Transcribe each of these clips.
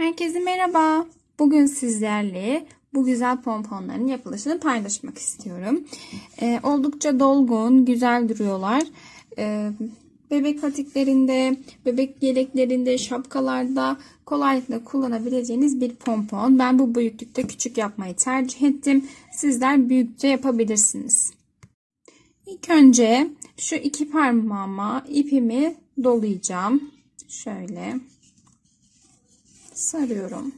Herkese merhaba. Bugün sizlerle bu güzel pomponların yapılışını paylaşmak istiyorum. Ee, oldukça dolgun, güzel duruyorlar. Ee, bebek patiklerinde, bebek yeleklerinde, şapkalarda kolaylıkla kullanabileceğiniz bir pompon. Ben bu büyüklükte küçük yapmayı tercih ettim. Sizler büyükçe yapabilirsiniz. İlk önce şu iki parmağıma ipimi dolayacağım. Şöyle sarıyorum.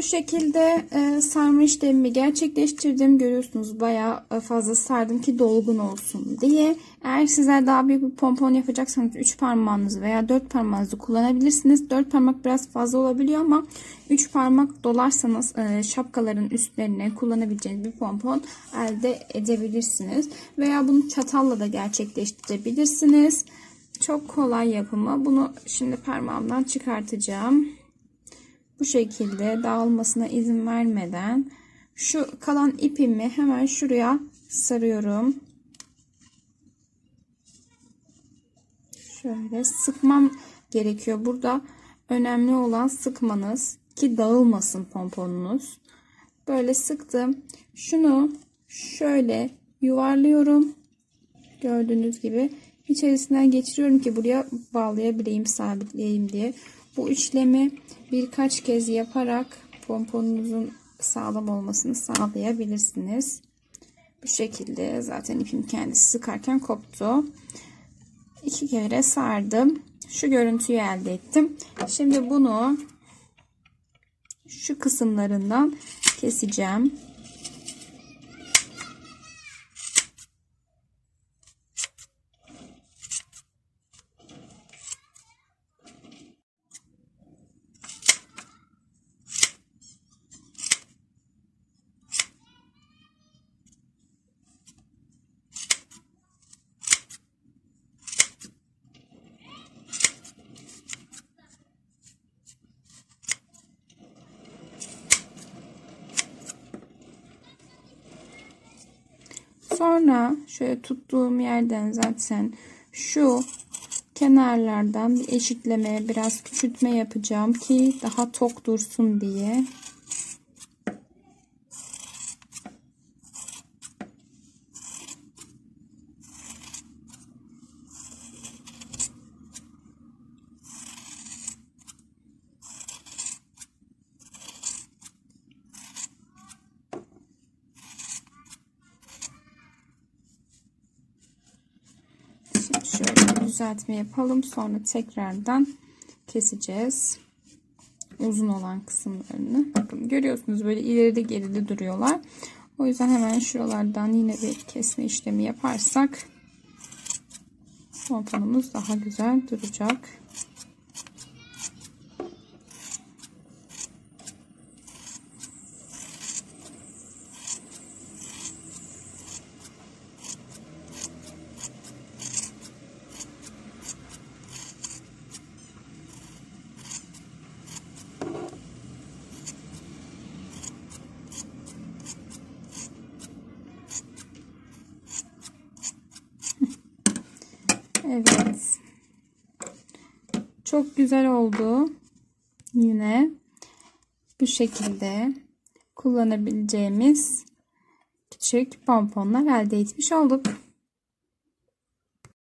Bu şekilde e, sarma işlemimi gerçekleştirdim. Görüyorsunuz bayağı e, fazla sardım ki dolgun olsun diye. Eğer sizler daha büyük bir pompon yapacaksanız 3 parmağınızı veya 4 parmağınızı kullanabilirsiniz. 4 parmak biraz fazla olabiliyor ama 3 parmak dolarsanız e, şapkaların üstlerine kullanabileceğiniz bir pompon elde edebilirsiniz. Veya bunu çatalla da gerçekleştirebilirsiniz. Çok kolay yapımı. Bunu şimdi parmağımdan çıkartacağım bu şekilde dağılmasına izin vermeden şu kalan ipimi hemen şuraya sarıyorum. Şöyle sıkmam gerekiyor. Burada önemli olan sıkmanız ki dağılmasın pomponunuz. Böyle sıktım. Şunu şöyle yuvarlıyorum. Gördüğünüz gibi içerisinden geçiriyorum ki buraya bağlayabileyim, sabitleyeyim diye. Bu işlemi birkaç kez yaparak pomponunuzun sağlam olmasını sağlayabilirsiniz. Bu şekilde zaten ipim kendisi sıkarken koptu. İki kere sardım. Şu görüntüyü elde ettim. Şimdi bunu şu kısımlarından keseceğim. Sonra şöyle tuttuğum yerden zaten şu kenarlardan bir eşitleme, biraz küçültme yapacağım ki daha tok dursun diye. Şimdi şöyle düzeltme yapalım. Sonra tekrardan keseceğiz. Uzun olan kısımlarını. Bakın görüyorsunuz böyle ileride geride duruyorlar. O yüzden hemen şuralardan yine bir kesme işlemi yaparsak pomponumuz daha güzel duracak. Evet. Çok güzel oldu. Yine bu şekilde kullanabileceğimiz küçük pomponlar elde etmiş olduk.